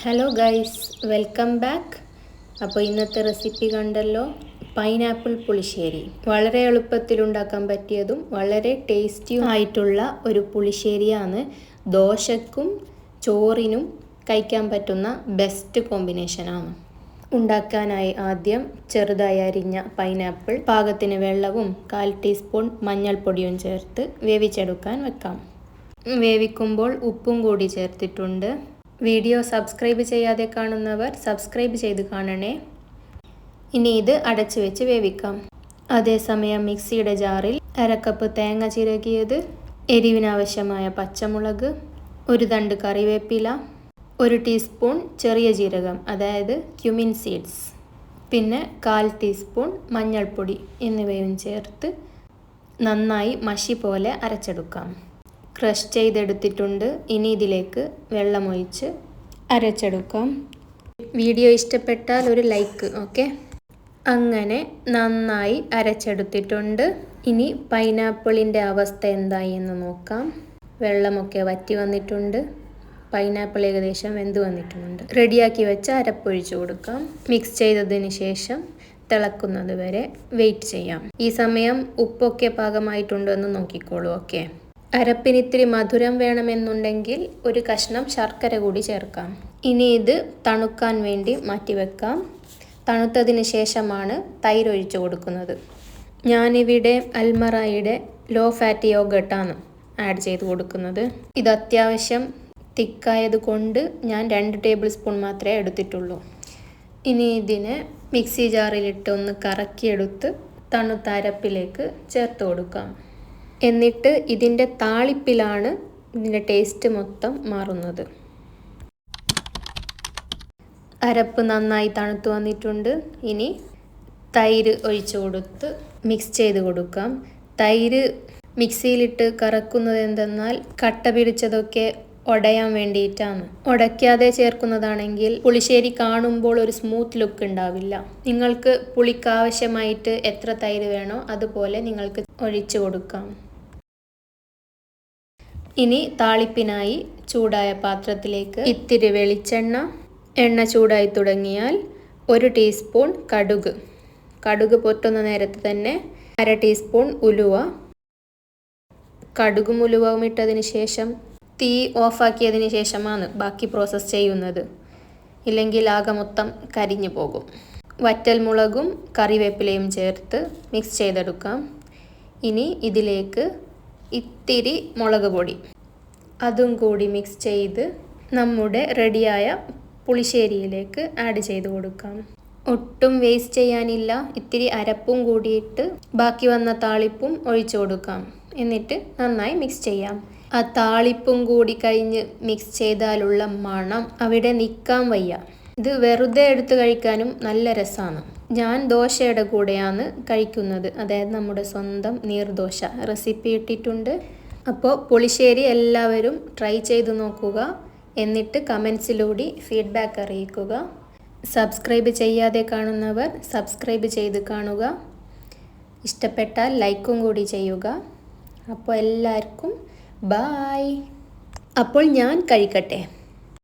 Hello guys welcome back അപ്പോൾ ഇന്നത്തെ recipe കണ്ടല്ലോ പൈനാപ്പിൾ പുളിശ്ശേരി. വളരെ എളുപ്പത്തിൽ ഉണ്ടാക്കാൻ പറ്റിയതും വളരെ ടേസ്റ്റിയും ആയിട്ടുള്ള ഒരു പുളിശ്ശേരിയാണ്. ദോശക്കും ചോറിനും കഴിക്കാൻ പറ്റുന്ന ബെസ്റ്റ് കോമ്പിനേഷനാണ് ഉണ്ടാക്കാനായി ആദ്യം ചെറുതായി അരിഞ്ഞ പൈനാപ്പിൾ പാകത്തിന് വെള്ളവും കാൽ ടീസ്പൂൺ മഞ്ഞൾപ്പൊടിയും ചേർത്ത് വേവിച്ചെടുക്കാൻ വെക്കാം. വേവിക്കുമ്പോൾ ഉപ്പും കൂടി ചേർത്തിട്ടുണ്ട്. വീഡിയോ സബ്സ്ക്രൈബ് ചെയ്യാതെ കാണുന്നവർ സബ്സ്ക്രൈബ് ചെയ്ത് കാണണേ. ഇനി ഇത് അടച്ചു വെച്ച് വേവിക്കാം. അതേസമയം മിക്സിയുടെ ജാറിൽ അരക്കപ്പ് തേങ്ങ ചിരകിയത് എരിവിനാവശ്യമായ പച്ചമുളക് ഒരു തണ്ട് കറിവേപ്പില ഒരു ടീസ്പൂൺ ചെറിയ ജീരകം അതായത് ക്യുമിൻ സീഡ്സ് പിന്നെ കാൽ ടീസ്പൂൺ മഞ്ഞൾപ്പൊടി എന്നിവയും ചേർത്ത് നന്നായി മഷി പോലെ അരച്ചെടുക്കാം. ക്രഷ് ചെയ്തെടുത്തിട്ടുണ്ട്. ഇനി ഇതിലേക്ക് വെള്ളമൊഴിച്ച് അരച്ചെടുക്കാം. വീഡിയോ ഇഷ്ടപ്പെട്ടാൽ ഒരു ലൈക്ക് ഓക്കെ? അങ്ങനെ നന്നായി അരച്ചെടുത്തിട്ടുണ്ട്. ഇനി പൈനാപ്പിളിന്റെ അവസ്ഥ എന്തായി എന്ന് നോക്കാം. വെള്ളമൊക്കെ വറ്റി വന്നിട്ടുണ്ട്. പൈനാപ്പിൾ ഏകദേശം വെന്ത് വന്നിട്ടുണ്ട്. റെഡിയാക്കി വെച്ച് അരപ്പൊഴിച്ചു കൊടുക്കാം. മിക്സ് ചെയ്തതിന് ശേഷം തിളക്കുന്നത് വരെ വെയിറ്റ് ചെയ്യാം. ഈ സമയം ഉപ്പൊക്കെ പാകമായിട്ടുണ്ടോ എന്ന് നോക്കിക്കോളൂ ഓക്കെ? അരപ്പിന് ഇത്തിരി മധുരം വേണമെന്നുണ്ടെങ്കിൽ ഒരു കഷ്ണം ശർക്കര കൂടി ചേർക്കാം. ഇനി ഇത് തണുക്കാൻ വേണ്ടി മാറ്റിവെക്കാം. തണുത്തതിന് ശേഷമാണ് തൈര് ഒഴിച്ചു കൊടുക്കുന്നത്. ഞാനിവിടെ അൽമറായിയുടെ ലോ ഫാറ്റ് യോഗട്ടാണ് ആഡ് ചെയ്ത് കൊടുക്കുന്നത്. ഇത് അത്യാവശ്യം തിക്കായത് കൊണ്ട് ഞാൻ രണ്ട് ടേബിൾ സ്പൂൺ മാത്രമേ എടുത്തിട്ടുള്ളൂ. ഇനി ഇതിനെ മിക്സി ജാറിലിട്ട് ഒന്ന് കറക്കിയെടുത്ത് തണുത്ത അരപ്പിലേക്ക് ചേർത്ത് കൊടുക്കാം. എന്നിട്ട് ഇതിന്റെ താളിപ്പിലാണ് ഇതിന്റെ ടേസ്റ്റ് മൊത്തം മാറുന്നത്. അരപ്പ് നന്നായി തണുത്തു വന്നിട്ടുണ്ട്. ഇനി തൈര് ഒഴിച്ചു കൊടുത്ത് മിക്സ് ചെയ്ത് കൊടുക്കാം. തൈര് മിക്സിയിലിട്ട് കറക്കുന്നത് എന്തെന്നാൽ കട്ട പിടിച്ചതൊക്കെ ഉടയാൻ വേണ്ടിയിട്ടാണ്. ഉടയ്ക്കാതെ ചേർക്കുന്നതാണെങ്കിൽ പുളിശ്ശേരി കാണുമ്പോൾ ഒരു സ്മൂത്ത് ലുക്ക് ഉണ്ടാവില്ല. നിങ്ങൾക്ക് പുളിക്കാവശ്യമായിട്ട് എത്ര തൈര് വേണോ അതുപോലെ നിങ്ങൾക്ക് ഒഴിച്ചു കൊടുക്കാം. ഇനി താളിപ്പിനായി ചൂടായ പാത്രത്തിലേക്ക് ഇത്തിരി വെളിച്ചെണ്ണ എണ്ണ ചൂടായി തുടങ്ങിയാൽ ഒരു ടീസ്പൂൺ കടുക്. കടുക് പൊട്ടുന്ന നേരത്ത് തന്നെ അര ടീസ്പൂൺ ഉലുവ. കടുകും ഉലുവവും ഇട്ടതിന് ശേഷം തീ ഓഫാക്കിയതിന് ശേഷമാണ് ബാക്കി പ്രോസസ്സ് ചെയ്യുന്നത്. ഇല്ലെങ്കിൽ ആകെ മൊത്തം കരിഞ്ഞു പോകും. വറ്റൽ മുളകും കറിവേപ്പിലയും ചേർത്ത് മിക്സ് ചെയ്തെടുക്കാം. ഇനി ഇതിലേക്ക് ഇത്തിരി മുളക് പൊടി. അതും കൂടി മിക്സ് ചെയ്ത് നമ്മുടെ റെഡിയായ പുളിശ്ശേരിയിലേക്ക് ആഡ് ചെയ്ത് കൊടുക്കാം. ഒട്ടും വേസ്റ്റ് ചെയ്യാനില്ല. ഇത്തിരി അരപ്പും കൂടിയിട്ട് ബാക്കി വന്ന താളിപ്പും ഒഴിച്ചു കൊടുക്കാം. എന്നിട്ട് നന്നായി മിക്സ് ചെയ്യാം. ആ താളിപ്പും കൂടി കഴിഞ്ഞ് മിക്സ് ചെയ്താലുള്ള മണം അവിടെ നിൽക്കാൻ വയ്യ. ഇത് വെറുതെ എടുത്ത് കഴിക്കാനും നല്ല രസമാണ് ഞാൻ ദോശയുടെ കൂടെയാണ് കഴിക്കുന്നത്. അതായത് നമ്മുടെ സ്വന്തം നീർദോശ. റെസിപ്പി ഇട്ടിട്ടുണ്ട്. അപ്പോൾ പുളിശ്ശേരി എല്ലാവരും ട്രൈ ചെയ്ത് നോക്കുക. എന്നിട്ട് കമൻസിലൂടെ ഫീഡ്ബാക്ക് അറിയിക്കുക. സബ്സ്ക്രൈബ് ചെയ്യാതെ കാണുന്നവർ സബ്സ്ക്രൈബ് ചെയ്ത് കാണുക. ഇഷ്ടപ്പെട്ടാൽ ലൈക്കും കൂടി ചെയ്യുക. അപ്പോൾ എല്ലാവർക്കും ബായ്. അപ്പോൾ ഞാൻ കഴിക്കട്ടെ.